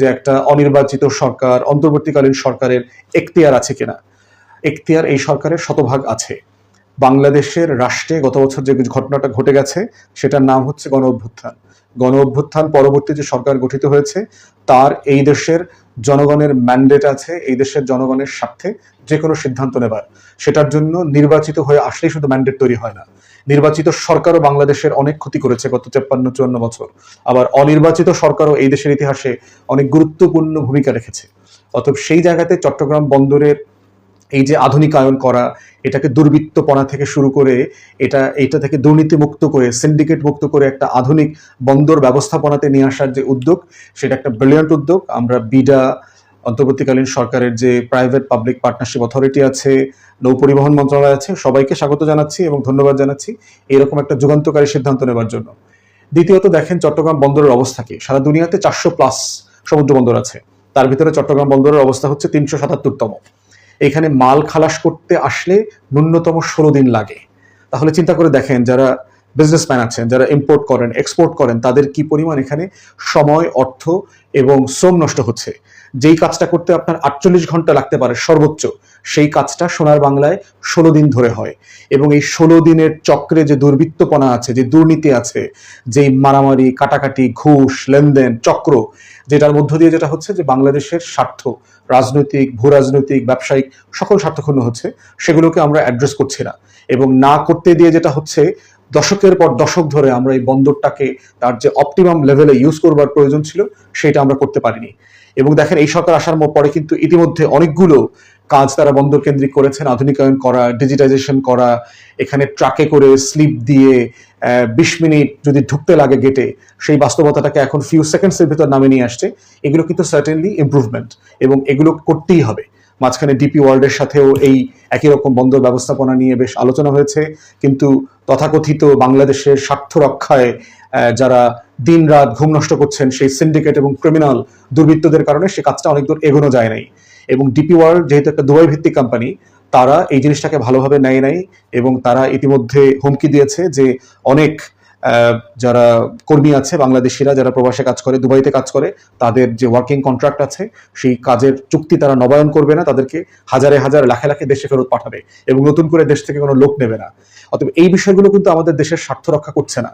যে একটা অনির্বাচিত সরকার, অন্তর্বর্তীকালীন সরকারের এখতিয়ার আছে কিনা? এখতিয়ার এই সরকারের শতভাগ আছে। বাংলাদেশের রাষ্ট্রে গত বছর যে ঘটনাটা ঘটে গেছে, সেটার নাম হচ্ছে গণ অভ্যুত্থান। গণ অভ্যুত্থান পরবর্তী যে সরকার গঠিত হয়েছে, তার এই দেশের জনগণের ম্যান্ডেট আছে, এই দেশের জনগণের স্বার্থে যে কোনো সিদ্ধান্ত নেবার। সেটার জন্য নির্বাচিত হয়ে আসলেই শুধু ম্যান্ডেট তৈরি হয় না। নির্বাচিত সরকারও বাংলাদেশের অনেক ক্ষতি করেছে গত তেপ্পান্ন, চুয়ান্ন বছর। আবার অনির্বাচিত সরকারও এই দেশের ইতিহাসে অনেক গুরুত্বপূর্ণ ভূমিকা রেখেছে। অতএব সেই জায়গাতে চট্টগ্রাম বন্দরের এই যে আধুনিকায়ন করা, এটাকে দুর্বৃত্তপনা থেকে শুরু করে এটা এটা থেকে দুর্নীতি মুক্ত করে সিন্ডিকেট মুক্ত করে একটা আধুনিক বন্দর ব্যবস্থাপনাতে নিয়ে আসার যে উদ্যোগ, সেটা একটা ব্রিলিয়ান্ট উদ্যোগ। আমরা বিডা অন্তর্বর্তীকালীন সরকারের যে প্রাইভেট পাবলিক পার্টনারশিপ অথরিটি আছে, নৌ পরিবহন মন্ত্রণালয় আছে, সবাইকে স্বাগত জানাচ্ছি এবং ধন্যবাদ জানাচ্ছি এরকম একটা যুগান্তকারী সিদ্ধান্ত নেবার জন্য। দ্বিতীয়ত দেখেন চট্টগ্রাম বন্দরের অবস্থা কি? সারা দুনিয়াতে চারশো প্লাস সমুদ্র বন্দর আছে। তার ভিতরে চট্টগ্রাম বন্দরের অবস্থা হচ্ছে তিনশো সাতাত্তরতম। এখানে মাল খালাস করতে আসলে ন্যূনতম ষোলো দিন লাগে। তাহলে চিন্তা করে দেখেন যারা বিজনেসম্যান আছেন, যারা ইম্পোর্ট করেন এক্সপোর্ট করেন, তাদের কি পরিমাণ এখানে সময়, অর্থ এবং শ্রম নষ্ট হচ্ছে? যেই কাজটা করতে আপনার আটচল্লিশ ঘণ্টা লাগতে পারে সর্বোচ্চ, সেই কাজটা সোনার বাংলায় ষোলো দিন ধরে হয়। এবং এই ষোলো দিনের চক্রে যে দুর্বৃত্তপনা আছে, যে দুর্নীতি আছে, যেই মারামারি, কাটাকাটি, ঘুষ, লেনদেন, চক্র, যেটার মধ্য দিয়ে যেটা হচ্ছে যে বাংলাদেশের স্বার্থ, রাজনৈতিক ভূ রাজনৈতিক ব্যবসায়িক, সকল স্বার্থক্ষুণ্ণ হচ্ছে, সেগুলোকে আমরা অ্যাড্রেস করছি না। এবং না করতে দিয়ে যেটা হচ্ছে, দশকের পর দশক ধরে আমরা এই বন্দরটাকে তার যে অপটিমাম লেভেলে ইউজ করবার প্রয়োজন ছিল, সেটা আমরা করতে পারিনি। এবং দেখেন এই সরকার আসার পরে কিন্তু ইতিমধ্যে অনেকগুলো কাজ তারা বন্দর কেন্দ্রিক করেছেন, আধুনিকায়ন করা ডিজিটাইজেশন করা, এখানে ট্রাকে করে স্লিপ দিয়ে বিশ মিনিট যদি ঢুকতে লাগে গেটে সেই বাস্তবতাটাকে এখন ফিউ সেকেন্ডসের ভিতর নামে নিয়ে আসছে। এগুলো কিন্তু সার্টেনলি ইম্প্রুভমেন্ট এবং এগুলো করতেই হবে। মাঝখানে ডিপি ওয়ার্ল্ডের সাথেও এই একই রকম বন্দর ব্যবস্থাপনা নিয়ে বেশ আলোচনা হয়েছে। কিন্তু তথাকথিত বাংলাদেশের স্বার্থ রক্ষায় যারা দিন রাত ঘুম নষ্ট করছেন, সেই সিন্ডিকেট এবং ক্রিমিনাল দুর্বৃত্তদের কারণে সে কাজটা অনেক দূর এগোনো যায় নাই। এবং ডিপি ওয়ার্ল্ড যেহেতু একটা দুবাই ভিত্তিক কোম্পানি তারা এই জিনিসটাকে ভালোভাবে নেয় নাই এবং তারা ইতিমধ্যে হুমকি দিয়েছে যে অনেক যারা কর্মী আছে, বাংলাদেশিরা যারা প্রবাসে কাজ করে, দুবাইতে কাজ করে, তাদের যে ওয়ার্কিং কন্ট্রাক্ট আছে, সেই কাজের চুক্তি তারা নবায়ন করবে না, তাদেরকে হাজারে হাজার, লাখে লাখে দেশে ফেরত পাঠাবে এবং নতুন করে দেশ থেকে কোনো লোক নেবে না। অতএব এই বিষয়গুলো কিন্তু আমাদের দেশের স্বার্থ রক্ষা করছে না।